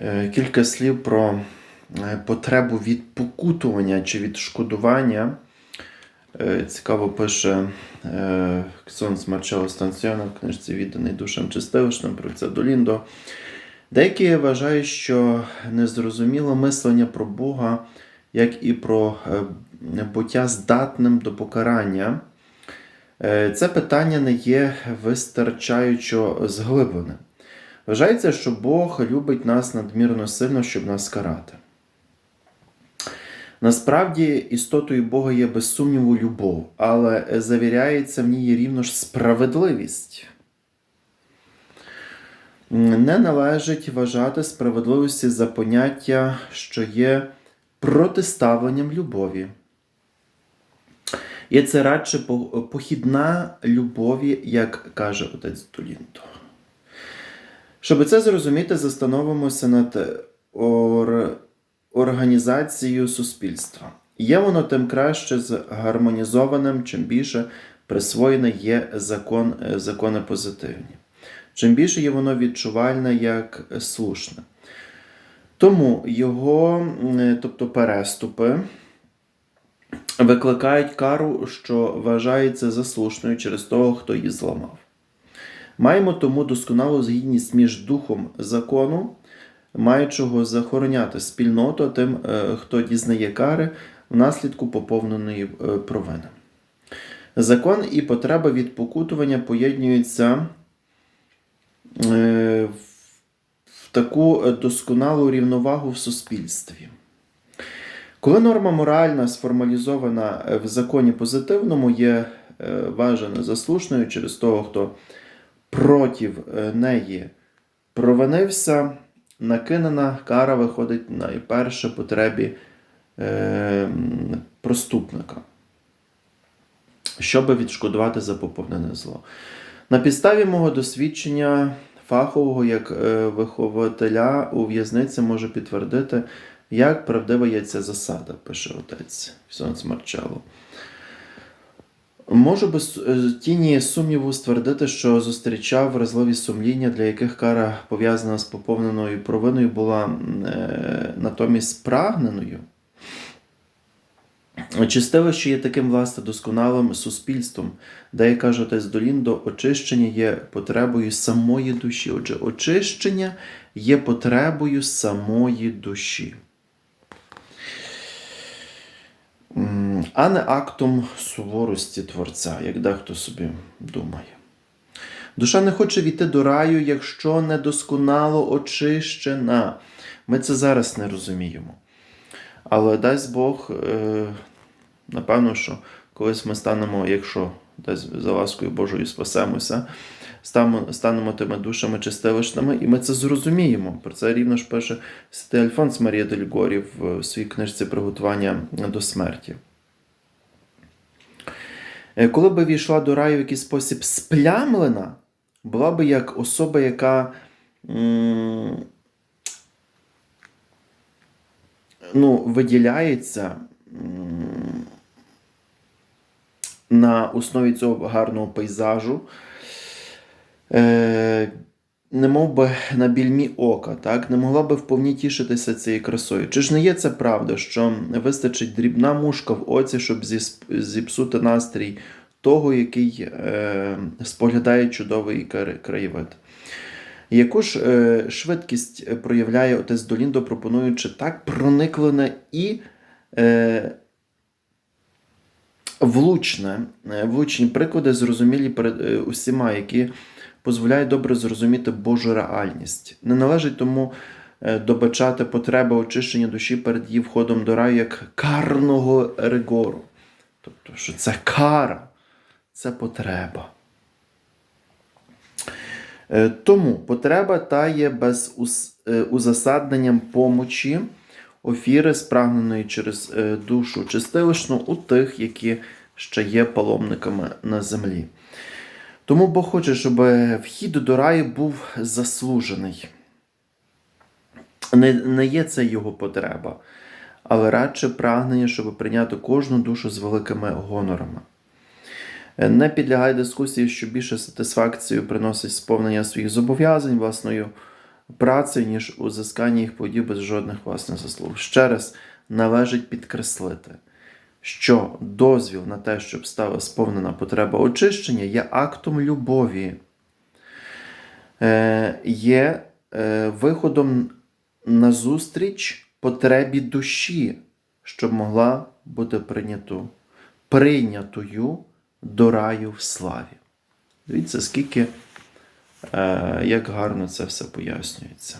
Е, Кілька слів про е, потребу відпокутування чи відшкодування. Е, Цікаво пише Ксонс Марчело Станціона в книжці Відданий душам чистилищним про це Доліндо. Деякі вважають, що незрозуміле мислення про Бога, як і про буття здатним до покарання. Це питання не є вистачаючо зглибленим. Вважається, що Бог любить нас надмірно сильно, щоб нас карати. Насправді, істотою Бога є без сумніву любов, але завіряється в ній рівно ж справедливість. Не належить вважати справедливості за поняття, що є протиставленням любові. І це радше похідна любові, як каже отець Долінто. Щоб це зрозуміти, застановимося над ор... організацією суспільства. Є воно тим краще згармонізованим, чим більше присвоєне є закон, закони позитивні. Чим більше є воно відчувальне як слушне. Тому його, тобто переступи, викликають кару, що вважається заслушною через того, хто її зламав. Маємо тому досконалу згідність між духом закону, маючого захороняти спільноту тим, е, хто дізнає кари внаслідку поповненої е, провини. Закон і потреба відпокутування поєднуються е, в таку досконалу рівновагу в суспільстві. Коли норма моральна сформалізована в законі позитивному, є вважана заслушною через того, хто проти е, неї провинився, накинена кара виходить найперше потребі е, проступника, щоб відшкодувати за поповнене зло. На підставі мого досвідчення фахового як е, вихователя у в'язниці можу підтвердити, як правдива є ця засада, пише отець Сонц Марчелло. Можу без е, тіні сумніву ствердити, що зустрічав вразливі сумління, для яких кара пов'язана з поповненою провиною була е, натомість прагненою. Чистилище є таким власне досконалим суспільством, де, як каже отець Доліндо, очищення є потребою самої душі. Отже, очищення є потребою самої душі. А не актом суворості Творця, як дехто собі думає. Душа не хоче війти до раю, якщо недосконало очищена. Ми це зараз не розуміємо. Але дасть Бог, е, напевно, що колись ми станемо, якщо десь за ласкою Божою спасемося, станемо, тими душами чистилищними, і ми це зрозуміємо. Про це рівно ж пише Святий Альфонс Марія Дель Горі в своїй книжці приготування до смерті. Е, Коли би війшла до раю в якийсь спосіб сплямлена, була би як особа, яка ну, виділяється на основі цього гарного пейзажу, е, не мов би на більмі ока, так? не могла би вповні тішитися цією красою. Чи ж не є це правда, що вистачить дрібна мушка в оці, щоб зіпсути настрій того, який е, споглядає чудовий краєвид? Яку ж е, швидкість проявляє отець Доліндо, пропонуючи так прониклене і е, влучне, е, влучні приклади, зрозумілі перед е, усіма, які дозволяють добре зрозуміти Божу реальність. Не належить тому е, добачати потреби очищення душі перед її входом до раю як карного ригору. Тобто, що це кара, це потреба. Е, Тому потреба та є без е, узасадненням помочі офіри, спрагненої через душу чистилищну у тих, які ще є паломниками на землі. Тому Бог хоче, щоб вхід до раю був заслужений. Не, не є це його потреба, але радше прагнення, щоб прийняти кожну душу з великими гонорами. Не підлягай дискусії, що більше сатисфакцію приносить сповнення своїх зобов'язань власною працею, ніж узискання їх плодів без жодних власних заслуг. Ще раз належить підкреслити, що дозвіл на те, щоб стала сповнена потреба очищення, є актом любові, е, є е, виходом назустріч потребі душі, щоб могла бути прийняту, прийнятою до раю в славі. Дивіться, скільки, е, як гарно це все пояснюється.